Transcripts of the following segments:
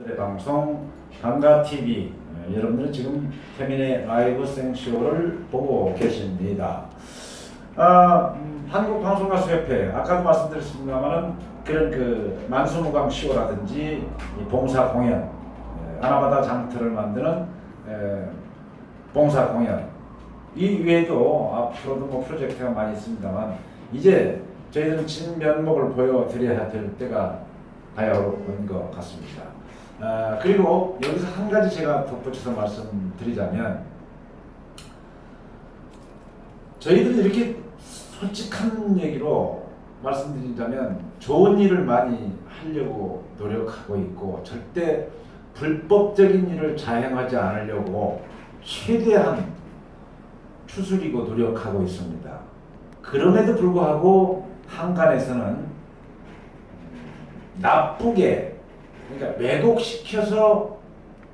네, 방송 강가 TV 어, 여러분들은 지금 태민의 라이브 생쇼를 보고 계십니다. 아, 음, 한국 방송가수협회 아까도 말씀드렸습니다만은 그런 그 만수무강 쇼라든지 이 봉사 공연, 에, 아나바다 장터를 만드는 에, 봉사 공연 이 외에도 앞으로도 뭐 프로젝트가 많이 있습니다만 이제 저희들은 진면목을 보여드려야 될 때가 가야 온것 같습니다. 아, 그리고 여기서 한 가지 제가 덧붙여서 말씀드리자면 저희들은 이렇게 솔직한 얘기로 말씀드리자면 좋은 일을 많이 하려고 노력하고 있고 절대 불법적인 일을 자행하지 않으려고 최대한 추스리고 노력하고 있습니다. 그럼에도 불구하고 한간에서는 나쁘게 그러니까 왜곡시켜서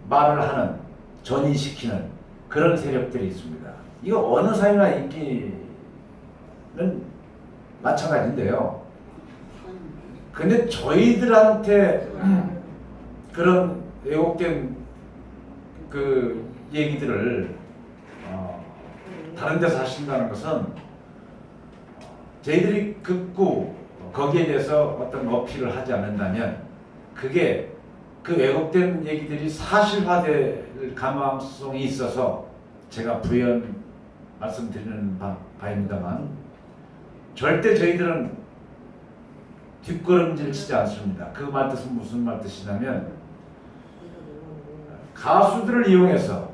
말을 하는 전이시키는 그런 세력들이 있습니다. 이거 어느 사회나 있기는 마찬가지인데요. 근데 저희들한테 그런 왜곡된 그 얘기들을 어, 다른 데서 하신다는 것은 저희들이 극구 거기에 대해서 어떤 어필을 하지 않는다면 그게 그 왜곡된 얘기들이 사실화될 가능성이 있어서 제가 부연 말씀드리는 바, 바입니다만 절대 저희들은 뒷걸음질 치지 않습니다. 그 말 뜻은 무슨 말 뜻이냐면 가수들을 이용해서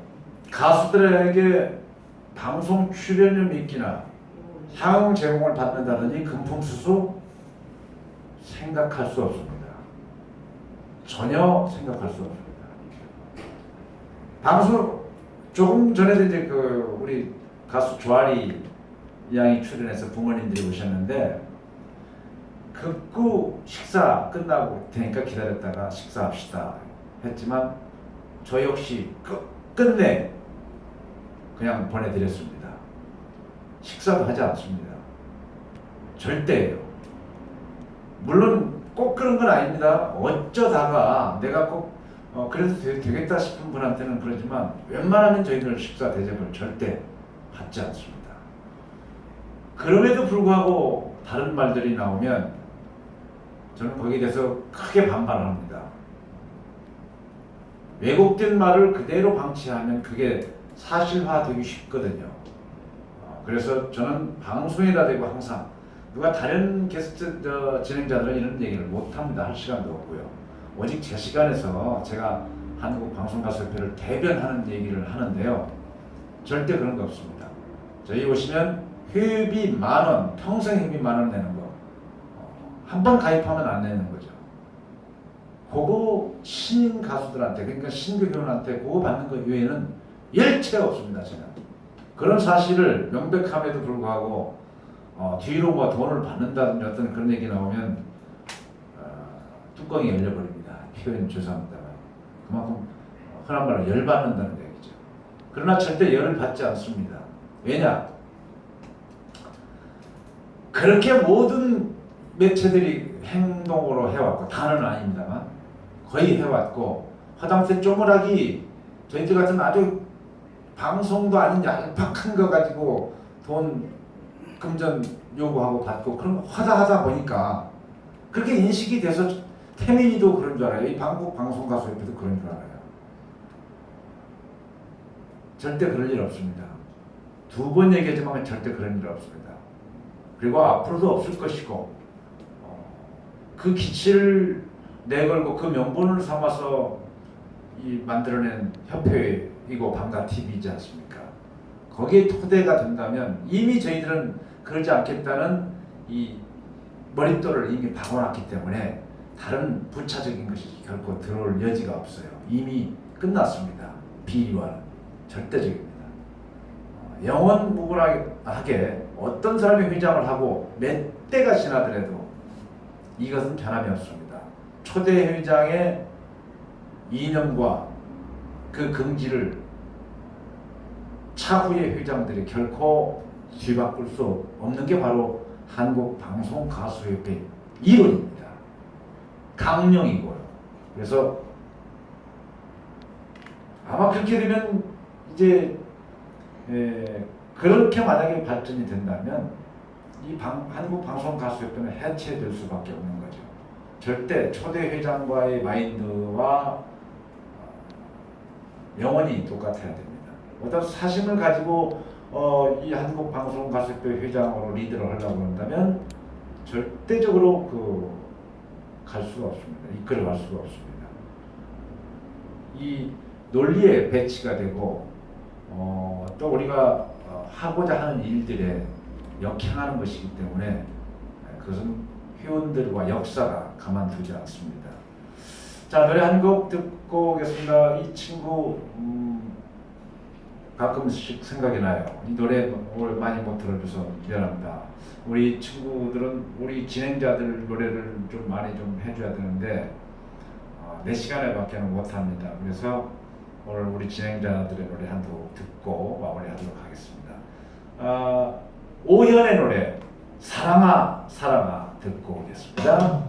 가수들에게 방송 출연료 미끼나 향응 제공을 받는다더니 금품 수수 생각할 수 없습니다. 전혀 생각할 수 없습니다. 방송 조금 전에도 이제 그 우리 가수 조아리 양이 출연해서 부모님들이 오셨는데 극구 식사 끝나고 되니까 기다렸다가 식사합시다 했지만 저 역시 끝, 끝내 그냥 보내드렸습니다. 식사도 하지 않습니다. 절대예요. 물론 꼭 그런 건 아닙니다. 어쩌다가 내가 꼭 어, 그래도 되, 되겠다 싶은 분한테는 그러지만 웬만하면 저희들 식사 대접을 절대 받지 않습니다. 그럼에도 불구하고 다른 말들이 나오면 저는 거기에 대해서 크게 반발을 합니다. 왜곡된 말을 그대로 방치하면 그게 사실화되기 쉽거든요. 어, 그래서 저는 방송에다 대고 항상 누가 다른 게스트 저, 진행자들은 이런 얘기를 못합니다. 할 시간도 없고요. 오직 제 시간에서 제가 한국 방송가수협회를 대변하는 얘기를 하는데요. 절대 그런 거 없습니다. 저희 오시면 회비 만 원, 평생 회비 만 원 내는 거. 한 번 가입하면 안 내는 거죠. 그거 신인 가수들한테, 그러니까 신규 교원한테 그거 받는 것 외에는 일체 없습니다, 제가. 그런 사실을 명백함에도 불구하고 어, 뒤로 뭐 돈을 받는다든지 어떤 그런 얘기 나오면 어, 뚜껑이 열려버립니다. 표현 죄송합니다만 그만큼 흔한 말로 열받는다는 얘기죠. 그러나 절대 열을 받지 않습니다. 왜냐? 그렇게 모든 매체들이 행동으로 해왔고 다는 아닙니다만 거의 해왔고 화장실 쪼물하기 저희들 같은 아주 방송도 아닌 얄팍한 거 가지고 돈 금전 요구하고 받고 그런 거 하다 하다 보니까 그렇게 인식이 돼서 태민이도 그런 줄 알아요. 이 방국 방송 가수협회도 그런 줄 알아요. 절대 그럴 일 없습니다. 두 번 얘기하지만 절대 그런 일 없습니다. 그리고 앞으로도 없을 것이고 어, 그 기치를 내걸고 그 명분을 삼아서 이 만들어낸 협회이고 방가 TV이지 않습니까? 거기에 토대가 된다면 이미 저희들은 그러지 않겠다는 이 머릿돌을 이미 박아놨기 때문에 다른 부차적인 것이 결코 들어올 여지가 없어요. 이미 끝났습니다. 비리와는 절대적입니다. 어, 영원무분하게 어떤 사람이 회장을 하고 몇 대가 지나더라도 이것은 변함이 없습니다. 초대 회장의 이념과 그 긍지를 차후의 회장들이 결코 뒤바꿀 수 없는 게 바로 한국 방송 가수협회 이론입니다. 강령이고요. 그래서 아마 그렇게 되면 이제 에, 그렇게 만약에 발전이 된다면 이 방, 한국 방송 가수협회는 해체될 수밖에 없는 거죠. 절대 초대 회장과의 마인드와 어, 영원히 똑같아야 됩니다. 어떤 사심을 가지고 어, 이 한국 방송 가수협회 회장으로 리드를 하려고 한다면 절대적으로 그 갈 수가 없습니다. 이끌어갈 수가 없습니다. 이 논리에 배치가 되고 어, 또 우리가 어, 하고자 하는 일들에 역행하는 것이기 때문에 그것은 회원들과 역사가 가만두지 않습니다. 자 노래 한 곡 듣고 오겠습니다. 이 친구 음, 가끔씩 생각이 나요. 이 노래 오늘 많이 못 들어줘서 미안합니다. 우리 친구들은 우리 진행자들 노래를 좀 많이 좀 해줘야 되는데 어, 내 시간에 밖에는 못합니다. 그래서 오늘 우리 진행자들의 노래 한 곡 듣고 마무리하도록 하겠습니다. 아, 오현의 노래 사랑아 사랑아 듣고 오겠습니다.